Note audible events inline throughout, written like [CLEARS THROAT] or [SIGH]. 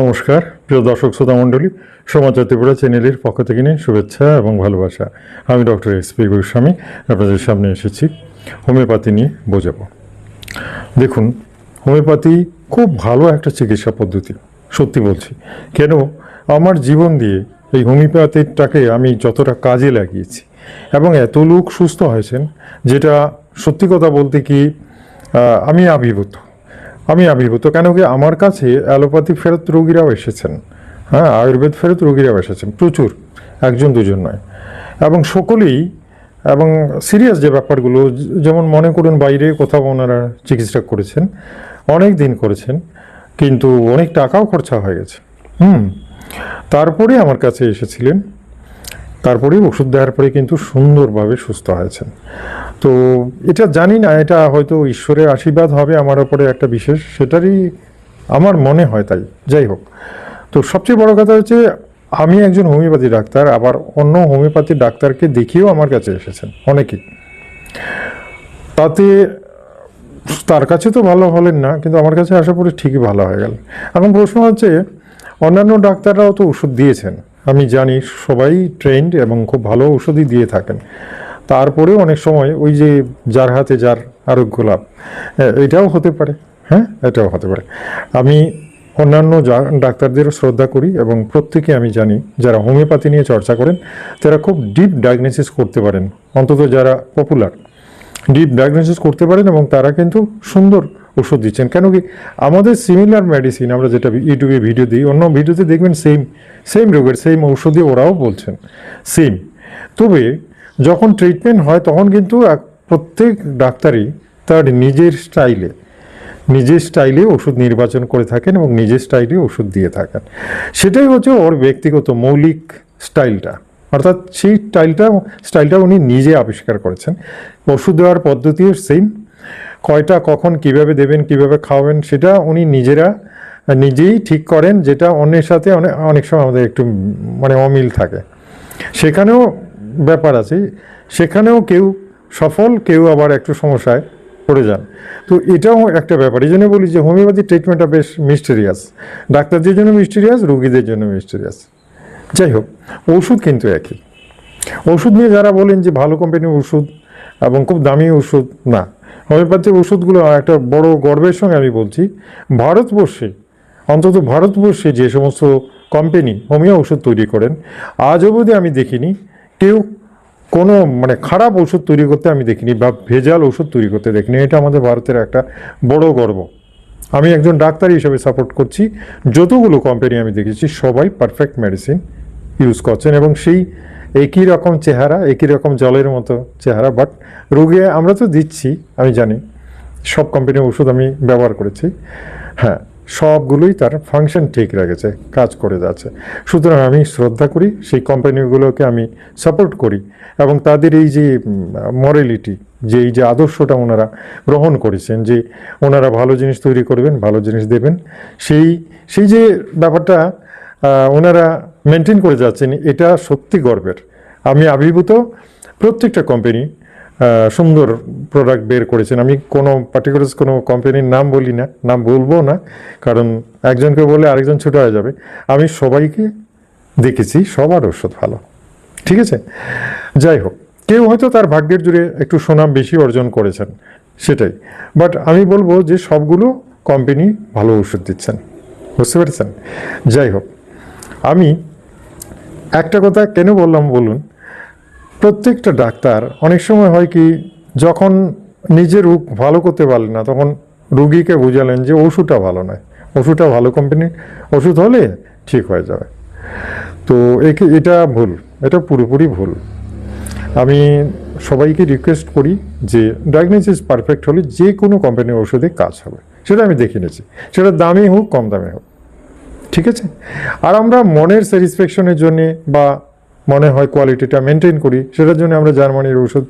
নমস্কার, প্রিয় দর্শক শ্রোতা মণ্ডলী সমাচার ত্রিপুরা চ্যানেলের পক্ষ থেকে নিয়ে শুভেচ্ছা এবং ভালোবাসা। আমি ডক্টর এস পি গোস্বামী, আপনাদের সামনে এসেছি, হোমিওপ্যাথি নিয়ে বোঝাবো। দেখুন, হোমিওপ্যাথি খুব ভালো একটা চিকিৎসা পদ্ধতি, সত্যি বলছি। কেন? আমার জীবন দিয়ে এই হোমিওপ্যাথিটাকে আমি যতটা কাজে লাগিয়েছি এবং এত লোক সুস্থ হয়েছেন, যেটা সত্যি কথা বলতে কি আমি আবির্ভূত। আমি আবির্ভূত। কেন কি আমার কাছে অ্যালোপ্যাথি ফেরত রোগীরাও এসেছেন। হ্যাঁ আয়ুর্বেদ ফেরত রোগীরাও এসেছেন। প্রচুর, একজন দুজন নয়। এবং সকলেই, এবং সিরিয়াস যে ব্যাপারগুলো, যেমন মনে করুন বাইরে কোথাও ওনারা চিকিৎসা করেছেন, অনেক দিন করেছেন, কিন্তু অনেক টাকাও খরচা হয়ে গেছে। হুম, তারপরে আমার কাছে এসেছিলেন তারপরে ওষুধ দেওয়ার পরে কিন্তু সুন্দরভাবে সুস্থ হয়েছেন। তো এটা জানি না, এটা হয়তো ঈশ্বরের আশীর্বাদ হবে আমার ওপরে একটা বিশেষ, সেটারই আমার মনে হয় তাই। যাই হোক, তো সবচেয়ে বড় কথা হচ্ছে আমি একজন হোমিওপ্যাথি ডাক্তার, আবার অন্য হোমিওপ্যাথি ডাক্তারকে দেখিয়েও আমার কাছে এসেছেন অনেকেই। তাতে তার কাছে তো ভালো হলেন না, কিন্তু আমার কাছে আসার পরে ঠিকই ভালো হয়ে গেল। এখন প্রশ্ন হচ্ছে, অন্যান্য ডাক্তাররাও তো ওষুধ দিয়েছেন। আমি জানি সবাই ট্রেন্ড এবং খুব ভালো ওষুধই দিয়ে থাকেন। তারপরেও অনেক সময় ওই যে যার হাতে যার আরোগ্য লাভ এটাও হতে পারে হ্যাঁ? এটাও হতে পারে। আমি অন্যান্য ডাক্তারদেরও শ্রদ্ধা করি এবং প্রত্যেকে আমি জানি যারা হোমিওপ্যাথি নিয়ে চর্চা করেন, তারা খুব ডিপ ডায়াগনোসিস করতে পারেন। অন্তত যারা পপুলার ডিপ ডায়াগনোসিস করতে পারেন এবং তারা কিন্তু সুন্দর ওষুধ দিচ্ছেন। কেন কি আমাদের সিমিলার মেডিসিন আমরা যেটা ইউটিউবে ভিডিও দিই, অন্য ভিডিওতে দেখবেন সেম সেম রোগের সেম ঔষধই ওরাও বলছেন। সেম তবে যখন ট্রিটমেন্ট হয় তখন কিন্তু প্রত্যেক ডাক্তারই তার নিজের স্টাইলে নিজের স্টাইলে ওষুধ নির্বাচন করে থাকেন এবং নিজের স্টাইলে ওষুধ দিয়ে থাকেন। সেটাই হচ্ছে ওর ব্যক্তিগত মৌলিক স্টাইলটা অর্থাৎ সেই স্টাইলটা স্টাইলটা উনি নিজে আবিষ্কার করেছেন। ওষুধ দেওয়ার পদ্ধতিও সেম কয়টা, কখন কীভাবে দেবেন, কীভাবে খাওয়াবেন, সেটা উনি নিজেরা নিজেই ঠিক করেন, যেটা অন্যের সাথে অনেক অনেক সময় আমাদের একটু মানে অমিল থাকে। সেখানেও ব্যাপার আছে, সেখানেও কেউ সফল, কেউ আবার একটু সমস্যায় পড়ে যান। তো এটাও একটা ব্যাপার। এই জন্য বলি যে, হোমিওপ্যাথি ট্রিটমেন্টটা বেশ মিস্টেরিয়াস ডাক্তারদের জন্য মিস্টেরিয়াস রোগীদের জন্য মিস্টেরিয়াস যাই হোক, ওষুধ কিন্তু একই। ওষুধ নিয়ে যারা বলেন যে, ভালো কোম্পানির ওষুধ এবং খুব দামি ওষুধ, না। হোমিওপ্যাথিক ওষুধগুলো একটা বড় গর্বের সঙ্গে আমি বলছি, ভারতবর্ষে, অন্তত ভারতবর্ষে যে সমস্ত কোম্পানি হোমিও ওষুধ তৈরি করেন, আজ অবধি আমি দেখিনি, কেউ কোনো মানে খারাপ ওষুধ তৈরি করতে আমি দেখিনি বা ভেজাল ওষুধ তৈরি করতে দেখিনি, এটা আমাদের ভারতের একটা বড় গর্ব। আমি একজন ডাক্তার হিসেবে সাপোর্ট করছি, যতগুলো কোম্পানি আমি দেখেছি সবাই পারফেক্ট মেডিসিন ইউজ করছেন এবং সেই একই রকম চেহারা, একই রকম জলের মতো চেহারা বাট রোগে আমরা তো দিচ্ছি, আমি জানি। সব কোম্পানির ওষুধ আমি ব্যবহার করেছি। হ্যাঁ সবগুলোই তার ফাংশন ঠিক রেখেছে, কাজ করে যাচ্ছে। সুতরাং আমি শ্রদ্ধা করি, সেই কোম্পানিগুলোকে আমি সাপোর্ট করি এবং তাদের এই যে মরালিটি যে এই যে আদর্শটা ওনারা গ্রহণ করেছেন, যে ওনারা ভালো জিনিস তৈরি করবেন, ভালো জিনিস দেবেন, সেই সেই যে ব্যাপারটা ওনারা মেনটেন করে যাচ্ছেন, এটা সত্যি গর্বের। আমি আবির্ভূত, প্রত্যেকটা কোম্পানি সুন্দর প্রোডাক্ট বের করেছেন। আমি কোনো পার্টিকুলার কোনো কোম্পানির নাম বলি না, নাম বলব না, কারণ একজনকে বলে আরেকজন ছোট হয়ে যাবে। আমি সবাইকে দেখেছি, সবার ওষুধ ভালো। ঠিক আছে? যাই হোক, কেউ হয়তো তার ভাগ্যের জুড়ে একটু সুনাম বেশি অর্জন করেছেন, সেটাই। বাট আমি বলব যে সবগুলো কোম্পানি ভালো ওষুধ দিচ্ছেন। বুঝতে পেরেছেন? যাই হোক, আমি একটা কথা কেন বললাম বলুন? প্রত্যেকটা ডাক্তার অনেক সময় হয় কি, যখন নিজে রোগ ভালো করতে পারলেন না, তখন রুগীকে বুঝালেন যে ওষুধটা ভালো নয়। ওষুধটা ভালো কোম্পানির ওষুধ হলে ঠিক হয়ে যাবে। তো একে, এটা ভুল, এটা পুরোপুরি ভুল। আমি সবাইকে রিকোয়েস্ট করি যে ডায়াগনোসিস পারফেক্ট হলে যে কোনো কোম্পানির ওষুধে কাজ হবে। সেটা আমি দেখে নিয়েছি। সেটা দামি হোক, কম দামে হোক। ঠিক আছে? আর আমরা মনের স্যাটিসফ্যাকশনের জন্যে বা মনে হয় কোয়ালিটিটা মেনটেন করি, সেটার জন্য আমরা জার্মানির ওষুধ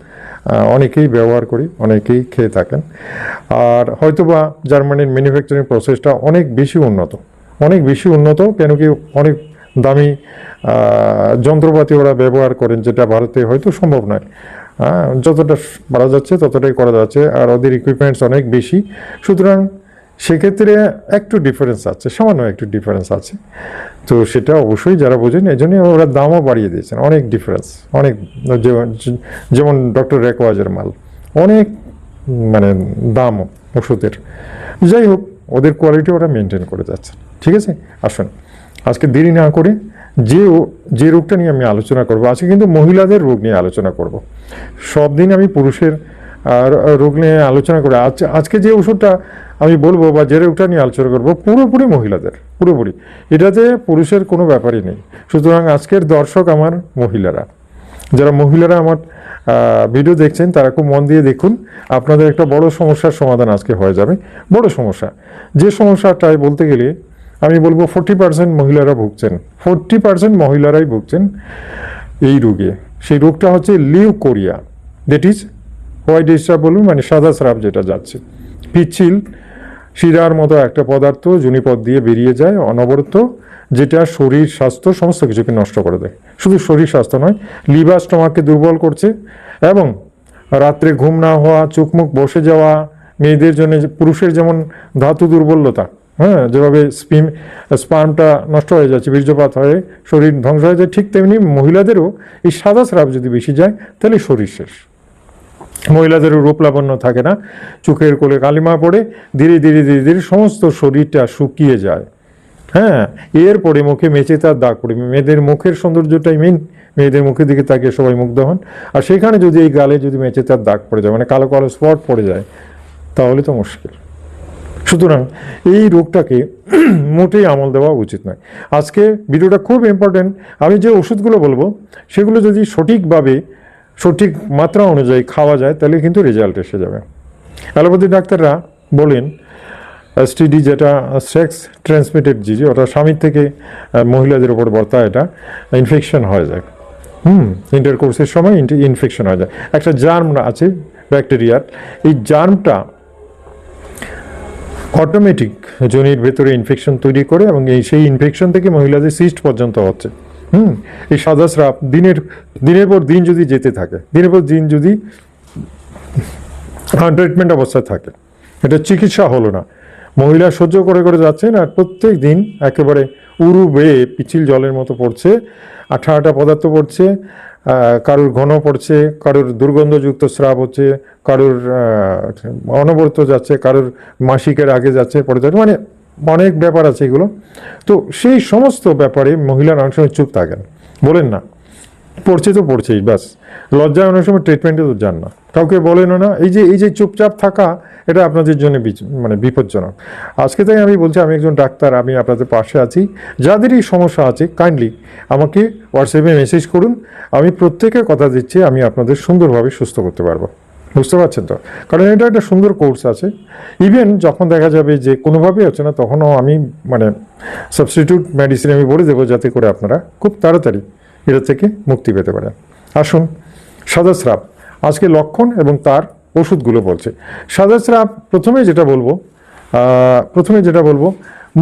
অনেকেই ব্যবহার করি, অনেকেই খেয়ে থাকেন। আর হয়তোবা জার্মানির ম্যানুফ্যাকচারিং প্রসেসটা অনেক বেশি উন্নত। অনেক বেশি উন্নত কেন কি অনেক দামি যন্ত্রপাতি ওরা ব্যবহার করেন, যেটা ভারতে হয়তো সম্ভব নয়। যতটা পারা যাচ্ছে ততটাই করা যাচ্ছে, আর ওদের ইকুইপমেন্টস অনেক বেশি। সুতরাং সেক্ষেত্রে একটু ডিফারেন্স আছে, সামান্য একটু ডিফারেন্স আছে। তো সেটা অবশ্যই যারা বোঝেন এই জন্যই ওরা দামও বাড়িয়ে দিয়েছেন। অনেক ডিফারেন্স অনেক যেমন- ডক্টর রেকওয়াজের মাল, অনেক মানে দাম ওষুধের। যাই হোক, ওদের কোয়ালিটি ওরা মেনটেন করে যাচ্ছে। ঠিক আছে? আসুন, আজকে দেরি না করে যে যে রোগটা নিয়ে আমি আলোচনা করব, আজকে কিন্তু মহিলাদের রোগ নিয়ে আলোচনা করব। সব দিন আমি পুরুষের রোগ নিয়ে আলোচনা করে। আজ, আজকে যে ওষুধটা আমি বলব বা যে রোগটা নিয়ে আলোচনা করব, পুরোপুরি মহিলাদের, পুরোপুরি। এটাতে পুরুষের কোনো ব্যাপারই নেই। সুতরাং আজকের দর্শক আমার মহিলারা। যারা মহিলারা আমার ভিডিও দেখছেন, তারা খুব মন দিয়ে দেখুন। আপনাদের একটা বড় সমস্যার সমাধান আজকে হয়ে যাবে। বড় সমস্যা। যে সমস্যাটাই বলতে গেলে, আমি বলব ফোর্টি পার্সেন্ট মহিলারা ভুগছেন। ফোর্টি পার্সেন্ট মহিলারাই ভুগছেন এই রোগে। সেই রোগটা হচ্ছে leucorrhoea that is white disturb বলুন মানে সাদা স্রাব যেটা যাচ্ছে। পিচ্ছিল, শিরার মতো একটা পদার্থ জুনিপথ দিয়ে বেরিয়ে যায়, অনবরত, যেটা শরীর স্বাস্থ্য সমস্ত কিছুকে নষ্ট করে দেয়। শুধু শরীর স্বাস্থ্য নয়, লিভার স্টমাককে দুর্বল করছে এবং রাত্রে ঘুম না হওয়া চোখ মুখ বসে যাওয়া, মেয়েদের জন্য পুরুষের যেমন ধাতু দুর্বলতা হ্যাঁ যেভাবে স্পিম স্পামটা নষ্ট হয়ে যাচ্ছে, বীর্যপাত হয়ে শরীর ধ্বংস হয়ে যায়, ঠিক তেমনি মহিলাদেরও এই সাদা স্রাব যদি বেশি যায়, তাহলে শরীর শেষ। মহিলাদেরও রূপ লাবণ্য থাকে না। চোখের কোলে কালিমা পড়ে ধীরে ধীরে ধীরে ধীরে সমস্ত শরীরটা শুকিয়ে যায়। হ্যাঁ এরপরে মুখে মেচে তার দাগ পড়ে। মেয়েদের মুখের সৌন্দর্যটাই মেন মেয়েদের মুখের দিকে তাকিয়ে সবাই মুগ্ধ হন। আর সেখানে যদি এই গালে যদি মেচে তার দাগ পড়ে যায় মানে কালো কালো স্পট পড়ে যায়, তাহলে তো মুশকিল। সুতরাং এই রোগটাকে [CLEARS THROAT] মোটেই আমল দেওয়া উচিত নয়। আজকে ভিডিওটা খুব ইম্পর্টেন্ট আমি যে ওষুধগুলো বলব, সেগুলো যদি সঠিকভাবে সঠিক মাত্রা অনুযায়ী খাওয়া যায়, তাহলে কিন্তু রেজাল্ট এসে যাবে। অ্যালোপ্যাথি ডাক্তাররা বলেন এসটিডি যেটা সেক্স ট্রান্সমিটেড ডিজিজ ওটা স্বামীর থেকে মহিলাদের ওপর বর্তা, এটা ইনফেকশন হয়ে যায়। হুম ইন্টারকোর্সের সময় ইনফেকশন হয়ে যায়। একটা জার্ম আছে ব্যাকটেরিয়ার এই জার্মটা অটোমেটিক জনির ভেতরে ইনফেকশন তৈরি করে এবং এই সেই ইনফেকশন থেকে মহিলাদের সিস্ট পর্যন্ত হচ্ছে। হুম, এই সাদা স্রাব দিনের দিনের পর দিন যদি যেতে থাকে, দিনের পর দিন যদি ট্রিটমেন্ট অবস্থায় থাকে, এটা চিকিৎসা হলো না। মহিলা সহ্য করে করে যাচ্ছেন আর প্রত্যেক দিন একেবারে উরু বেয়ে পিছিল জলের মতো পড়ছে আঠা আঠা পদার্থ পড়ছে কারোর ঘন পড়ছে, কারোর দুর্গন্ধযুক্ত স্রাব হচ্ছে, কারোর অনবরত যাচ্ছে, কারোর মাসিকের আগে যাচ্ছে পরে যাচ্ছে মানে অনেক ব্যাপার আছে এগুলো। তো সেই সমস্ত ব্যাপারে মহিলারা অনেক সময় চুপ থাকেন। বলেন না। পড়ছে তো পড়ছেই, ব্যাস। লজ্জায় অনেক সময় ট্রিটমেন্টে তো যান না। কাউকে বলেনও না। এই যে এই যে চুপচাপ থাকা, এটা আপনাদের জন্য মানে বিপজ্জনক। আজকে থেকে আমি বলছি, আমি একজন ডাক্তার, আমি আপনাদের পাশে আছি। যাদেরই সমস্যা আছে কাইন্ডলি আমাকে হোয়াটসঅ্যাপে মেসেজ করুন। আমি প্রত্যেকের কথা দিচ্ছি, আমি আপনাদের সুন্দরভাবে সুস্থ করতে পারব। বুঝতে পারছেন তো? কারণ এটা একটা সুন্দর কোর্স আছে। ইভেন যখন দেখা যাবে যে কোনোভাবেই হচ্ছে না, তখনও আমি মানে সাবস্টিটিউট মেডিসিন আমি বলে দেবো যাতে করে আপনারা খুব তাড়াতাড়ি এটা থেকে মুক্তি পেতে পারেন। আসুন, সাদা স্রাব। আজকে লক্ষণ এবং তার ওষুধগুলো বলছে। সাদা স্রাব, প্রথমে যেটা বলব প্রথমে যেটা বলব,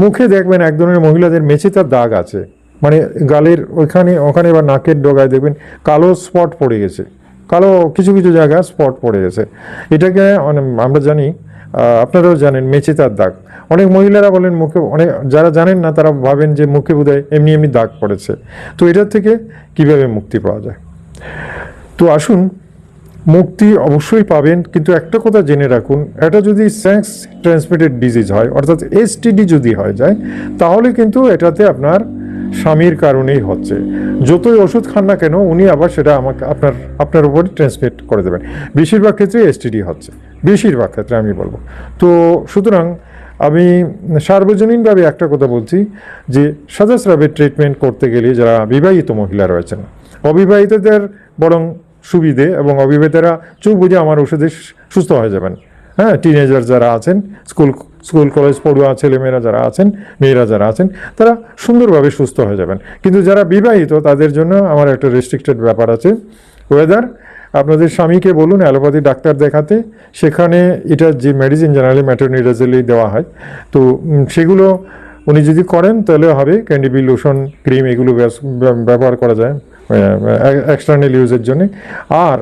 মুখে দেখবেন এক ধরনের মহিলাদের মেচে তার দাগ আছে। মানে গালের ওইখানে, ওখানে বা নাকের ডগায় দেখবেন কালো স্পট পড়ে গেছে। কালো কিছু কিছু জায়গায় স্পট পড়ে গেছে। এটাকে আমরা জানি আপনারাও জানেন, মেচেতার দাগ। অনেক মহিলারা বলেন মুখে, অনেক, যারা জানেন না, তারা ভাবেন যে মুখে বোধহয় এমনি এমনি দাগ পড়েছে। তো এটার থেকে কীভাবে মুক্তি পাওয়া যায়? তো আসুন, মুক্তি অবশ্যই পাবেন, কিন্তু একটা কথা জেনে রাখুন, এটা যদি সেক্স ট্রান্সমিটেড ডিজিজ হয়, অর্থাৎ এসটিডি যদি হয়ে যায়, তাহলে কিন্তু এটাতে আপনার স্বামীর কারণেই হচ্ছে। যতই ওষুধ খান না কেন, উনি আবার সেটা আমাকে আপনার আপনার উপর ট্রান্সমিট করে দেবেন। বেশিরভাগ ক্ষেত্রে এসটিডি হচ্ছে। বেশিরভাগ ক্ষেত্রে আমি বলব। তো সুতরাং আমি সার্বজনীনভাবে একটা কথা বলছি যে সাদা স্রাবের ট্রিটমেন্ট করতে গেলে যারা বিবাহিত মহিলা রয়েছেন, অবিবাহিতদের বরং সুবিধে এবং অবিবাহিতরা চোখ বুঝে আমার ওষুধে সুস্থ হয়ে যাবেন। হ্যাঁ টিনেজার যারা আছেন স্কুল স্কুল, কলেজ, পড়ুয়া, ছেলেমেয়েরা যারা আছেন, মেয়েরা যারা আছেন, তারা সুন্দরভাবে সুস্থ হয়ে যাবেন। কিন্তু যারা বিবাহিত, তাদের জন্য আমার একটা রেস্ট্রিক্টেড ব্যাপার আছে। ওয়েদার আপনাদের স্বামীকে বলুন, অ্যালোপ্যাথি ডাক্তার দেখাতে, সেখানে এটা যে মেডিসিন জেনারেলি ম্যাটারনিডাজেলি দেওয়া হয়, তো সেগুলো উনি যদি করেন, তাহলে হবে ক্যান্ডিবি লোশন ক্রিম এগুলো ব্যবহার করা যায় এক্সটার্নাল ইউজের জন্য। আর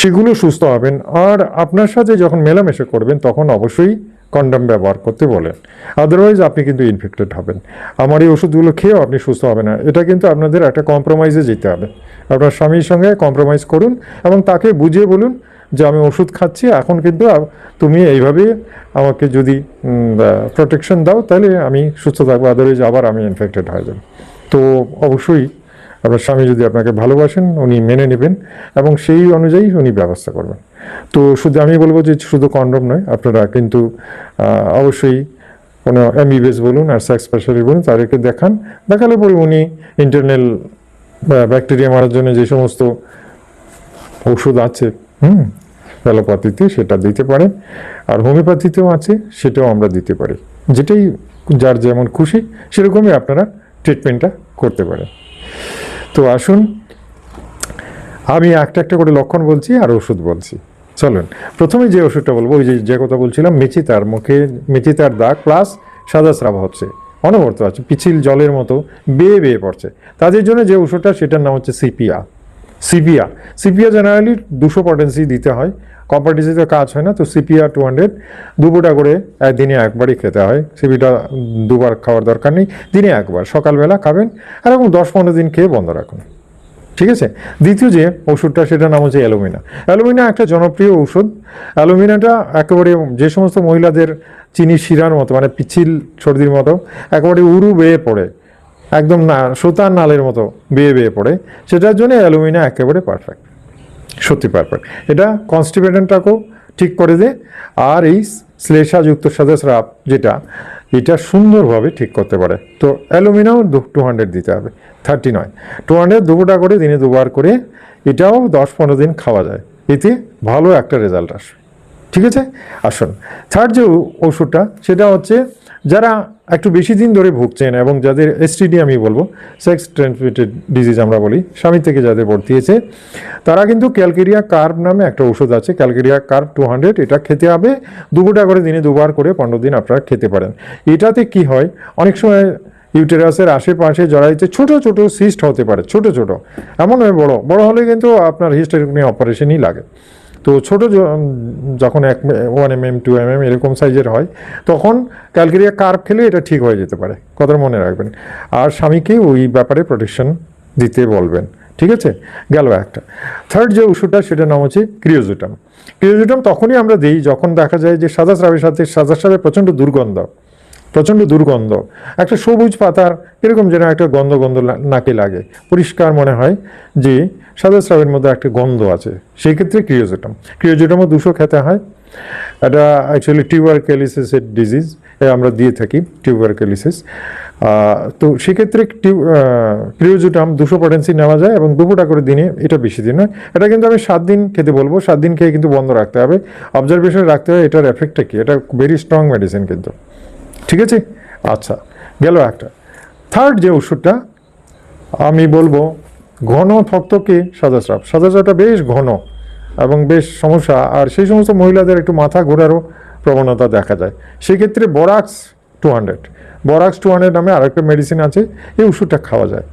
সেগুলো সুস্থ হবেন। আর আপনার সাথে যখন মেলামেশা করবেন, তখন অবশ্যই কন্ডম ব্যবহার করতে বলেন। আদারওয়াইজ আপনি কিন্তু ইনফেক্টেড হবেন। আমার এই ওষুধগুলো খেয়েও আপনি সুস্থ হবেন না। এটা কিন্তু আপনাদের একটা কম্প্রোমাইজে যেতে হবে। আপনার স্বামীর সঙ্গে কম্প্রোমাইজ করুন এবং তাকে বুঝিয়ে বলুন যে আমি ওষুধ খাচ্ছি, এখন কিন্তু তুমি এইভাবে আমাকে যদি প্রোটেকশন দাও তাহলে আমি সুস্থ থাকব আদারওয়াইজ আবার আমি ইনফেক্টেড হয়ে যাব। তো অবশ্যই আপনার স্বামী যদি আপনাকে ভালোবাসেন, উনি মেনে নেবেন এবং সেই অনুযায়ী উনি ব্যবস্থা করবেন। তো শুধু আমি বলব যে শুধু কন্ডম নয়, আপনারা কিন্তু অবশ্যই কোনো এমবিবিএস বলুন আর সেক্স স্পেশালিস্ট বলুন, তাদেরকে দেখান। দেখালে পরে উনি ইন্টারনাল ব্যাকটেরিয়া মারার জন্য যে সমস্ত ওষুধ আছে, হুম, অ্যালোপ্যাথিতে সেটা দিতে পারেন আর হোমিওপ্যাথিতেও আছে, সেটাও আমরা দিতে পারি। যেটাই যার যেমন খুশি, সেরকমই আপনারা ট্রিটমেন্টটা করতে পারেন। তো আসুন, আমি একটা একটা করে লক্ষণ বলছি আর ওষুধ বলছি। চলুন প্রথমে যে ওষুধটা বলব, ওই যে যে কথা বলছিলাম মেচিতার মুখে মেচিতার দাগ, প্লাস সাদা স্রাব হচ্ছে, অনবরত আছে পিছিল জলের মতো বেয়ে বেয়ে পড়ছে। তাদের জন্য যে ওষুধটা, সেটার নাম হচ্ছে সিপিয়া। সিপিয়া সিপিয়া জেনারেলি দুশো পটেন্সি দিতে হয় কম্পার্টিসিতে কাজ হয় না, তো সিপিয়া টু হান্ড্রেড দুপুরটা করে দিনে একবারই খেতে হয়। সিপিটা দুবার খাওয়ার দরকার নেই, দিনে একবার, সকালবেলা খাবেন, আর এরকম দশ পনেরো দিন খেয়ে বন্ধ রাখুন। ঠিক আছে? দ্বিতীয় যে ওষুধটা, সেটার নাম হচ্ছে অ্যালুমিনা। অ্যালুমিনা একটা জনপ্রিয় ওষুধ। অ্যালুমিনাটা একেবারে যে সমস্ত মহিলাদের চিনি শিরার মতো মানে পিছিল সর্দির মতো, একেবারে উরু বেয়ে পড়ে। একদম না, সুতার নালের মতো বেয়ে বেয়ে পড়ে। সেটার জন্য অ্যালুমিনা একেবারে পারফেক্ট সত্যি পারফেক্ট এটা কনস্টিপেশনটাকেও ঠিক করে দেয় আর এই শ্লেষাযুক্ত সাদা স্রাব যেটা এটা সুন্দরভাবে ঠিক করতে পারে। তো অ্যালুমিনাও টু হান্ড্রেড দিতে হবে থার্টি নয়। টু হান্ড্রেড দুপুরটা করে দিনে দুবার করে এটাও দশ পনেরো দিন খাওয়া যায়। এতে ভালো একটা রেজাল্ট আসবে। ঠিক আছে? আসুন। থার্ড যে ওষুধটা সেটা হচ্ছে যারা একটু বেশি দিন ধরে ভুগছেন এবং যাদের এসটিডি আমি বলব সেক্স ট্রান্সমিটেড ডিজিজ আমরা বলি, স্বামী থেকে যাদের ভর্তিয়েছে তারা কিন্তু ক্যালকেরিয়া কার্ভ নামে একটা ওষুধ আছে, ক্যালকেরিয়া কার্ভ টু হান্ড্রেড এটা খেতে হবে দুপুরটা করে দিনে দুবার করে পনেরো দিন আপনারা খেতে পারেন। এটাতে কি হয়? অনেক সময় ইউটেরাসের আশেপাশে জড়াইতে ছোট ছোট সিস্ট হতে পারে, ছোট ছোট, এমন নয়, বড়। বড় হলে কিন্তু আপনার হিস্টেরিকমি অপারেশনই লাগে। তো ছোট যখন এক one M M two M M এরকম সাইজের হয়, তখন ক্যালকেরিয়া কার্ভ খেলে এটা ঠিক হয়ে যেতে পারে। কথা মনে রাখবেন। আর স্বামীকে ওই ব্যাপারে প্রোটেকশন দিতে বলবেন। ঠিক আছে? গেল একটা। থার্ড যে ওষুধটা সেটার নাম হচ্ছে ক্রিওজুটাম ক্রিওজুটাম তখনই আমরা দিই যখন দেখা যায় যে সাদা স্রাবের সাথে সাদা স্রাবের প্রচণ্ড দুর্গন্ধ। প্রচণ্ড দুর্গন্ধ। একটা সবুজ পাতার এরকম যেন একটা গন্ধ গন্ধ নাকে লাগে। পরিষ্কার মনে হয় যে সাদা স্রাবের মধ্যে একটা গন্ধ আছে। সেই ক্ষেত্রে ক্রিওজোটাম। ক্রিওজোটামও দুশো খেতে হয়। এটা অ্যাকচুয়ালি টিউবার ক্যালিসিসের ডিজিজ আমরা দিয়ে থাকি টিউবার ক্যালিসিস তো সেক্ষেত্রে ক্রিওজোটাম দুশো পটেন্সি নেওয়া যায় এবং দুপুরটা করে দিনে এটা বেশি দিন নয় এটা কিন্তু আমি সাত দিন খেতে বলব। সাত দিন খেয়ে কিন্তু বন্ধ রাখতে হবে। অবজারভেশনে রাখতে হবে এটার এফেক্টটা কি? এটা ভেরি স্ট্রং মেডিসিন কিন্তু। ঠিক আছে? আচ্ছা গেল একটা। থার্ড যে ওষুধটা, আমি বলব ঘন থকথকে সাদা স্রাব সাদা স্রাবটা বেশ ঘন এবং বেশ সমস্যা, আর সেই সমস্ত মহিলাদের একটু মাথা ঘোরারও প্রবণতা দেখা যায়। সেক্ষেত্রে borax two hundred borax two hundred নামে আরেকটা মেডিসিন আছে, এই ওষুধটা খাওয়া যায়।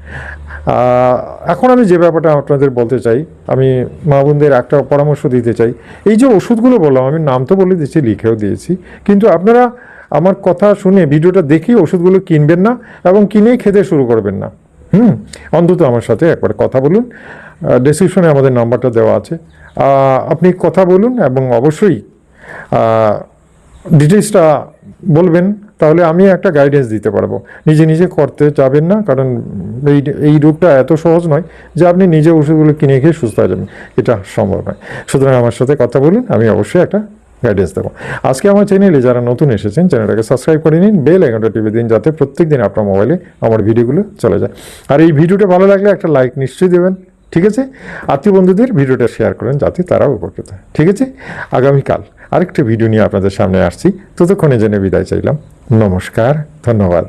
এখন আমি যে ব্যাপারটা আপনাদের বলতে চাই, আমি মা বোনদের একটা পরামর্শ দিতে চাই। এই যে ওষুধগুলো বললাম, আমি নাম তো বলে দিয়েছি, লিখেও দিয়েছি। কিন্তু আপনারা আমার কথা শুনে ভিডিওটা দেখেই ওষুধগুলো কিনবেন না এবং কিনেই খেতে শুরু করবেন না। হুম, অন্তত আমার সাথে একবার কথা বলুন। ডেসক্রিপশনে আমাদের নাম্বারটা দেওয়া আছে। আপনি কথা বলুন এবং অবশ্যই ডিটেলসটা বলবেন, তাহলে আমি একটা গাইডেন্স দিতে পারব। নিজে নিজে করতে যাবেন না, কারণ এই এই রোগটা এত সহজ নয় যে আপনি নিজে ওষুধগুলো কিনে খেয়ে সুস্থ হয়ে যাবেন। এটা সম্ভব নয়। সুতরাং আমার সাথে কথা বলুন, আমি অবশ্যই একটা গাইডেন্স দেবো আজকে আমার চ্যানেলে যারা নতুন এসেছেন চ্যানেলটাকে সাবস্ক্রাইব করে নিন বেল আইকনটা টিপে দিন, যাতে প্রত্যেক দিন আপনার মোবাইলে আমার ভিডিওগুলো চলে যায়। আর এই ভিডিওটা ভালো লাগলে একটা লাইক নিশ্চয়ই দেবেন, ঠিক আছে? আত্মীয় বন্ধুদের ভিডিওটা শেয়ার করেন, যাতে তারাও উপকৃত হয়, ঠিক আছে? আগামীকাল আরেকটা ভিডিও নিয়ে আপনাদের সামনে আসছি। ততক্ষণে জেনে বিদায় চাইলাম। নমস্কার, ধন্যবাদ।